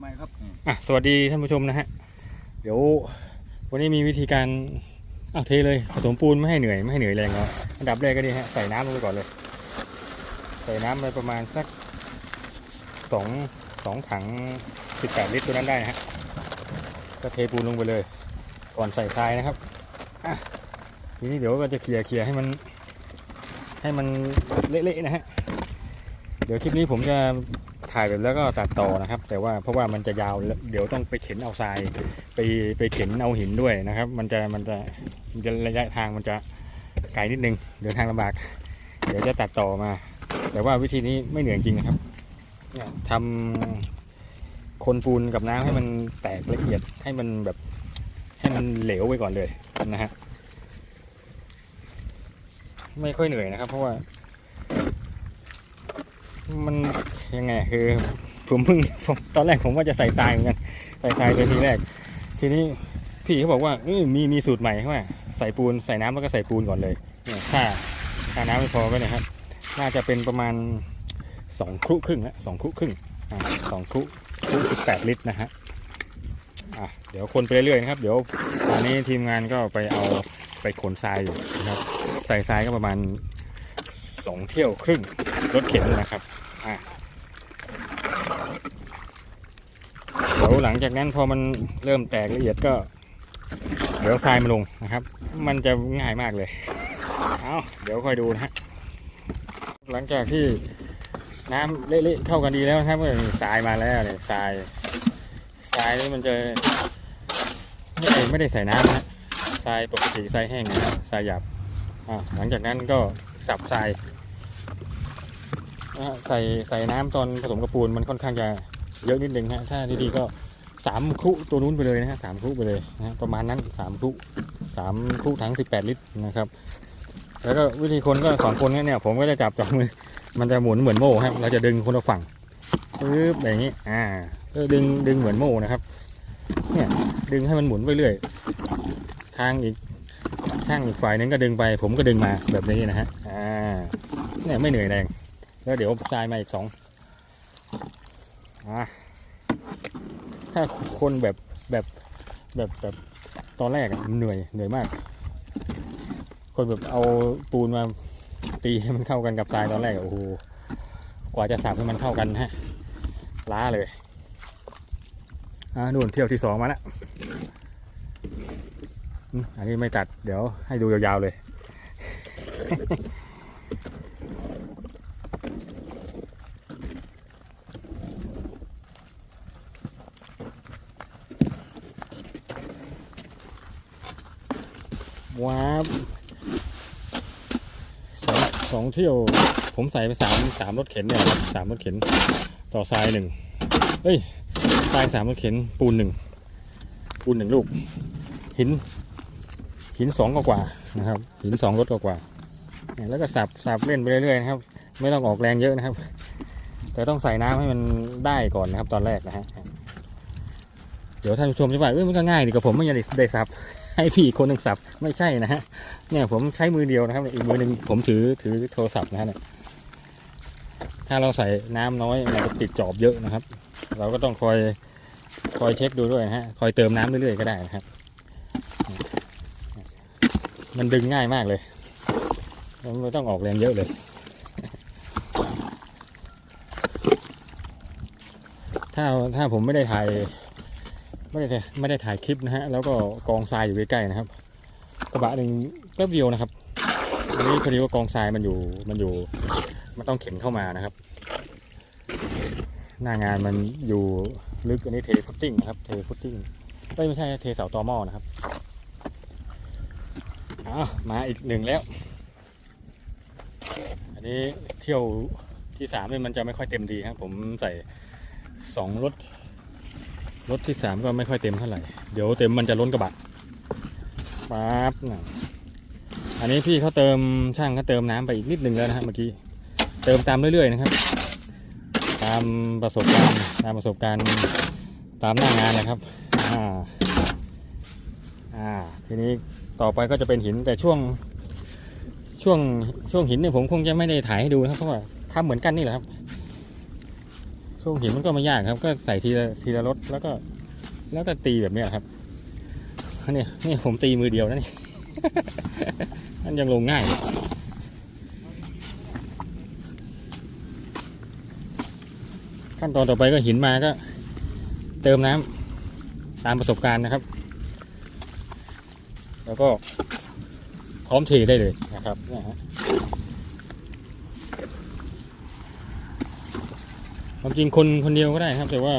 ไม่ครับอะสวัสดีท่านผู้ชมนะฮะ เดี๋ยววันนี้มีวิธีการอ้าวเทเลยผสมปูนไม่ให้เหนื่อยไม่ให้เหนื่อยแรงเนาะอันดับแรกก็ดีฮะใส่น้ำลงไปก่อนเลย ใส่น้ำไปประมาณสักสองสองถังสิบแปดลิตรตัวนั้นได้นะฮะก็เทปูนลงไปเลย ก่อนใส่ทรายนะครับอะทีนี้เดี๋ยวก็จะเคลียร์เคลียร์ให้มัน ให้มันเละๆนะฮะเดี๋ยวคลิปนี้ผมจะ ถ่ายแบบแล้วก็ตัดต่อนะครับ แต่ว่าเพราะว่ามันจะยาวเดี๋ยวต้องไปเข็นเอาทราย ไปไปเข็นเอาหินด้วยนะครับ มันจะมันจะมันจะระยะทางมันจะไกลนิดนึงเดินทางลำบาก เดี๋ยวจะตัดต่อมา แต่ว่าวิธีนี้ไม่เหนื่อยจริงนะครับเนี่ยทำคนปูนกับน้ำให้มันแตกละเอียดให้มันแบบให้มันเหลวไปก่อนเลยนะฮะไม่ค่อยเหนื่อยนะครับ เพราะว่า มันยังไงคือผมเพิ่งผมตอนแรกผมว่าจะใส่ทรายเหมือนกันใส่ทรายไปทีแรก ทีนี้พี่เขาบอกว่าเอ้ยมีมีสูตรใหม่เขาว่าใส่ปูนใส่น้ำแล้วก็ใส่ปูนก่อนเลยเนี่ยถ้าถ้าน้ำไม่พอก็เนี่ยครับ น่าจะเป็นประมาณสองครุครึ่งละสองครุครึ่งอ่าสองครุครุสิบแปดลิตรนะฮะอะเดี๋ยวคนไปเรื่อยๆนะครับเดี๋ยวตอนนี้ทีมงานก็ไปเอาไปขนทรายอยู่นะครับ ใส่ทรายก็ประมาณสองเที่ยวครึ่งรถเข็นนะครับ เดี๋ยวหลังจากนั้นพอมันเริ่มแตกละเอียดก็ เดี๋ยวทรายมาลงนะครับ มันจะง่ายมากเลย เอาเดี๋ยวค่อยดูนะฮะหลังจากที่น้ำเละๆเข้ากันดีแล้วนะครับก็ทรายมาแล้วเนี่ยทรายทรายนี่มันจะไม่ได้ไม่ได้ใส่น้ำนะทรายปกติทรายแห้งนะทรายหยาบอ่าหลังจากนั้นก็สับทราย นะฮะใส่ใส่น้ำตอนผสมกระปูนมันค่อนข้างจะเยอะนิดนึงฮะถ้าดีๆก็สามครุตัวนู้นไปเลยนะฮะสามครุไปเลยนะประมาณนั้นสามครุสามครุทั้งสิบแปดลิตรนะครับ แล้วก็วิธีคนก็สองคนเนี่ยผมก็จะจับจับมือมันจะหมุนเหมือนโม่ครับเราจะดึงคนละฝั่งปึ๊บแบบนี้อ่าก็ดึงดึงเหมือนโม่นะครับ เนี่ยดึงให้มันหมุนไปเรื่อยทางอีกช่างอีกฝ่ายนึงก็ดึงไป ผมก็ดึงมาแบบนี้นะฮะอ่าเนี่ยไม่เหนื่อยแรง แล้วเดี๋ยวทรายมาอีกสองอะถ้าคนแบบแบบแบบแบบตอนแรกเหนื่อยเหนื่อยมาก คนแบบเอาปูนมาตีให้มันเข้ากันกับทรายตอนแรกโอ้โหกว่าจะสับให้มันเข้ากันฮะล้าเลยอ่านู่นเที่ยวที่สองมาแล้วอันนี้ไม่ตัดเดี๋ยวให้ดูยาวๆเลย ว้าบสองสองเที่ยว ผมใส่ไปสามสามรถเข็นเนี่ยครับสามรถเข็นต่อทรายหนึ่งเอ้ยทรายสามรถเข็นปูนหนึ่งปูนหนึ่งลูก หิน หินสองกว่านะครับ หินสองรถกว่าแล้วก็สับสับเล่นไปเรื่อยๆนะครับ ไม่ต้องออกแรงเยอะนะครับ แต่ต้องใส่น้ำให้มันได้ก่อนนะครับ ตอนแรกนะฮะเดี๋ยวท่านผู้ชมจะว่าเอ้ยมันก็ง่ายดีกับผมไม่ยังได้สับ ให้พี่คนหนึ่งสับไม่ใช่นะฮะเนี่ยผมใช้มือเดียวนะครับอีกมือหนึ่งผมถือถือโทรศัพท์นะฮะเนี่ยถ้าเราใส่น้ำน้อยมันจะติดจอบเยอะนะครับ เราก็ต้องคอยคอยเช็คดูด้วยนะฮะคอยเติมน้ำเรื่อยๆก็ได้นะครับ มันดึงง่ายมากเลยมันไม่ต้องออกแรงเยอะเลย ถ้าถ้าผมไม่ได้ถ่าย ไม่ได้ไม่ได้ถ่ายคลิปนะฮะ แล้วก็กองทรายอยู่ใกล้ๆนะครับ กระบะหนึ่งแป๊บเดียวนะครับอันนี้พอดีว่ากองทรายมันอยู่มันอยู่มันต้องเข็นเข้ามานะครับ หน้างานมันอยู่ลึกอันนี้เทฟุตติ้งนะครับ เทฟุตติ้งไม่ใช่เทเสาตอม้อนะครับอ้าวมาอีกหนึ่งแล้ว อันนี้เที่ยวที่สามเนี่ยมันจะไม่ค่อยเต็มดีครับ ผมใส่สองรถ รถที่สามก็ไม่ค่อยเต็มเท่าไหร่ เดี๋ยวเต็มมันจะล้นกระบะปั๊บนะอันนี้พี่เขาเติมช่างเขาเติมน้ำไปอีกนิดนึงแล้วนะครับเมื่อกี้ เติมตามเรื่อยๆนะครับ ตามประสบการณ์ตามประสบการณ์ตามหน้างานนะครับ อ่า อ่า ทีนี้ต่อไปก็จะเป็นหินแต่ช่วงช่วงช่วงหินเนี่ยผมคงจะไม่ได้ถ่ายให้ดูนะครับเพราะว่าทำเหมือนกันนี่แหละครับ ช่วงหินมันก็ไม่ยากครับ ก็ใส่ทีละทีละรถแล้วก็ แล้วก็ตีแบบเนี้ยครับนี่นี่ผมตีมือเดียวนะนี่มันยังลงง่ายขั้นตอนต่อไปก็หินมาก็ เติมน้ำตามประสบการณ์นะครับ แล้วก็พร้อมเทได้เลยนะครับนี่ฮะ ความจริงคนคนเดียวก็ได้ครับ แต่ว่า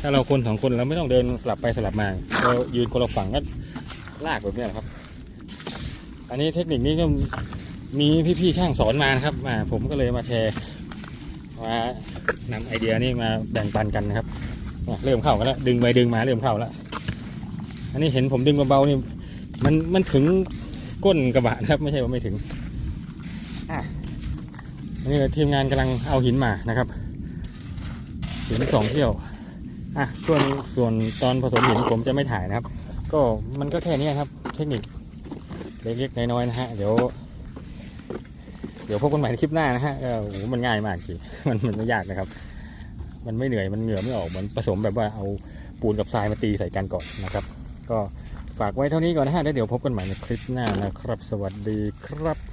ถ้าเราคนสองคนเราไม่ต้องเดินสลับไปสลับมาเรายืนคนละฝั่งก็ลากแบบนี้แหละครับ อันนี้เทคนิคนี้ก็มีพี่ๆช่างสอนมานะครับมาผมก็เลยมาแชร์มานำไอเดียนี้มาแบ่งปันกันนะครับเนี่ยเริ่มเข้ากันแล้วดึงไปดึงมาเริ่มเข้าแล้วอันนี้เห็นผมดึงเบาๆนี่มันมันถึงก้นกระบะนะครับ ไม่ใช่ว่าไม่ถึงอะอันนี้ทีมงานกำลังเอาหินมานะครับ หินสองเที่ยวอะส่วนส่วนตอนผสมหินผมจะไม่ถ่ายนะครับ ก็มันก็แค่นี้ครับ เทคนิคเล็กๆน้อยๆนะฮะเดี๋ยว เดี๋ยวพบกันใหม่ในคลิปหน้านะฮะโอ้โหมันง่ายมากจริงมันมันไม่ยากนะครับ มันไม่เหนื่อยมันเหงื่อไม่ออกเหมือนผสมแบบว่าเอาปูนกับทรายมาตีใส่กันก่อนนะครับ ก็ฝากไว้เท่านี้ก่อนนะฮะแล้วเดี๋ยวพบกันใหม่ในคลิปหน้านะครับ สวัสดีครับ